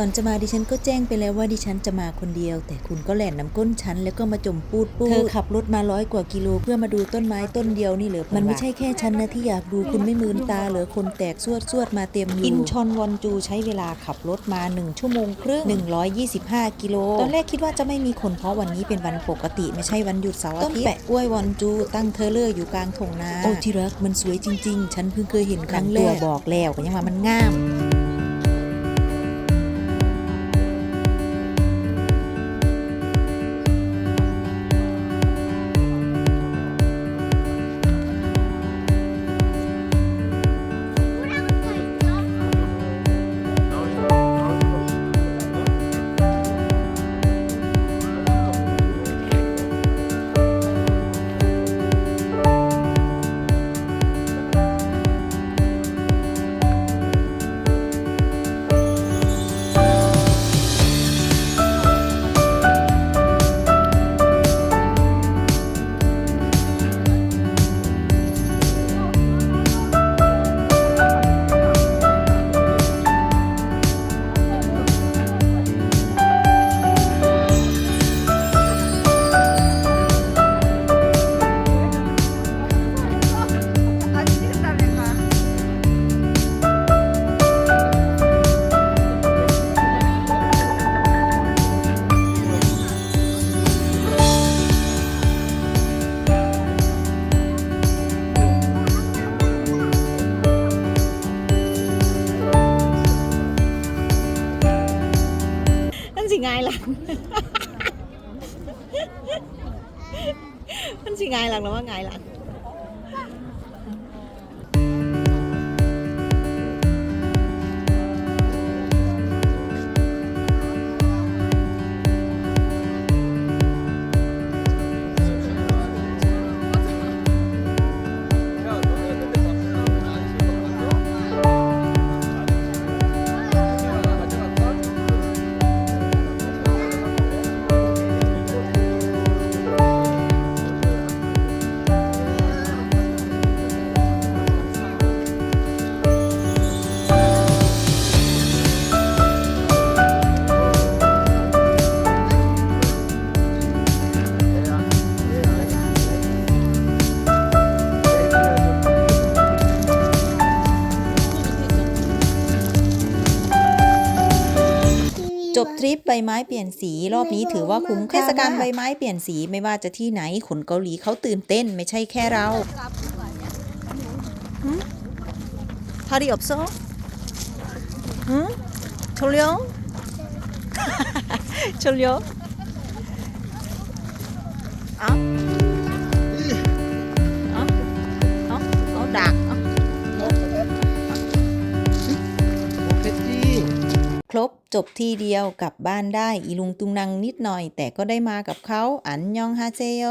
ก่อนจะมาดิฉันก็แจ้งไปแล้วว่าดิฉันจะมาคนเดียว แต่คุณก็แหล่นน้ำก้นฉันแล้วก็มาจมปูดปูดเธอขับรถมาร้อยกว่ากิโลเพื่อมาดูต้นไม้ต้นเดียวนี่เหรอมันไม่ใช่แค่ฉันนะที่อยากดูคุณไม่มืนตาเหรอคนแตกสวดสวดมาเต็มอยู่อินชอนวอนจูใช้เวลาขับรถมา 1 ชั่วโมงครึ่ง125 กิโลตอนแรกคิดว่าจะไม่มีคนเพราะวันนี้เป็นวันปกติ ไม่ใช่วันหยุดเสาร์อาทิตย์ต้นแปะกล้วยวอนจูตั้งเทอเลอร์อยู่กลางทุ่งนาโอ้ที่รักมันสวยจริง ๆ ฉันเพิ่งเคยเห็นครั้งแรกบอกแล้วก็ยังว่ามันงาม งายหลัง มันสิงายหลังแล้วว่างายหลัง จบทริปใบไม้เปลี่ยนสีรอบนี้ถือว่าคุ้มค่าเทศกาลใบไม้เปลี่ยนสีไม่ว่าจะที่ไหนคนเกาหลีเขาตื่นเต้นไม่ใช่แค่เราทาริอบโซฮึชลโยชลโยอ้า จบทีเดียวกลับบ้านได้อีลุงตุงนังนิดหน่อย แต่ก็ได้มากับเขาอันยองฮาเซโย